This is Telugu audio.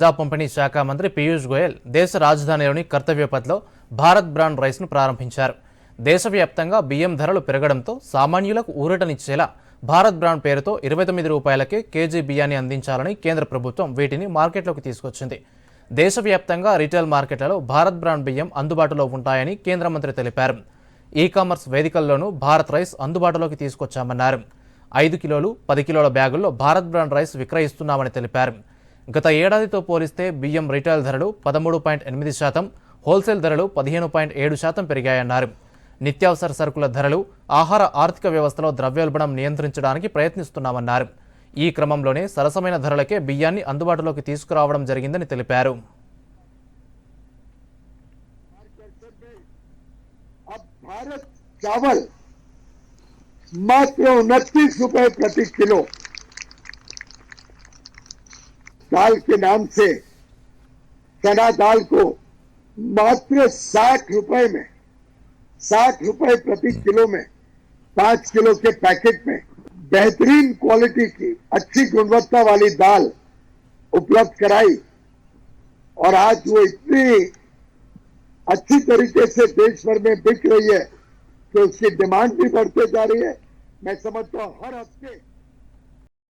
ప్రజా పంపిణీ శాఖ మంత్రి పీయూష్ గోయల్ దేశ రాజధానిలోని కర్తవ్యపథ్లో భారత్ బ్రాండ్ రైస్ను ప్రారంభించారు. దేశవ్యాప్తంగా బియ్యం ధరలు పెరగడంతో సామాన్యులకు ఊరటనిచ్చేలా భారత్ బ్రాండ్ పేరుతో ఇరవై తొమ్మిది రూపాయలకే కేజీ బియ్యాన్ని అందించాలని కేంద్ర ప్రభుత్వం వీటిని మార్కెట్లోకి తీసుకొచ్చింది. దేశవ్యాప్తంగా రీటైల్ మార్కెట్లలో భారత్ బ్రాండ్ బియ్యం అందుబాటులో ఉంటాయని కేంద్ర మంత్రి తెలిపారు. ఈ కామర్స్ వేదికల్లోనూ భారత్ రైస్ అందుబాటులోకి తీసుకొచ్చామన్నారు. ఐదు కిలోలు పది కిలోల బ్యాగుల్లో భారత్ బ్రాండ్ రైస్ విక్రయిస్తున్నామని తెలిపారు. గత ఏడాదితో పోలిస్తే బియ్యం రీటైల్ ధరలు పదమూడు పాయింట్ ఎనిమిది శాతం హోల్సేల్ ధరలు పదిహేను పాయింట్ ఏడు శాతం పెరిగాయన్నారు నిత్యావసర సరుకుల ధరలు ఆహార ఆర్థిక వ్యవస్థలో ద్రవ్యోల్బణం నియంత్రించడానికి ప్రయత్నిస్తున్నామన్నారు ఈ క్రమంలోనే సరసమైన ధరలకే బియ్యాన్ని అందుబాటులోకి తీసుకురావడం జరిగిందని తెలిపారు अब भारत चावल मात्र उनतीस रुपए प्रति किलो दाल के नाम से चना दाल को मात्र साठ रुपए में, साठ रुपए प्रति किलो में, पाँच किलो के पैकेट में बेहतरीन क्वालिटी की अच्छी गुणवत्ता वाली दाल उपलब्ध कराई और आज वो इतनी अच्छी तरीके से देश भर में बिक रही है कि उसकी डिमांड भी बढ़ते जा रही है। मैं समझता हूँ हर हफ़्ते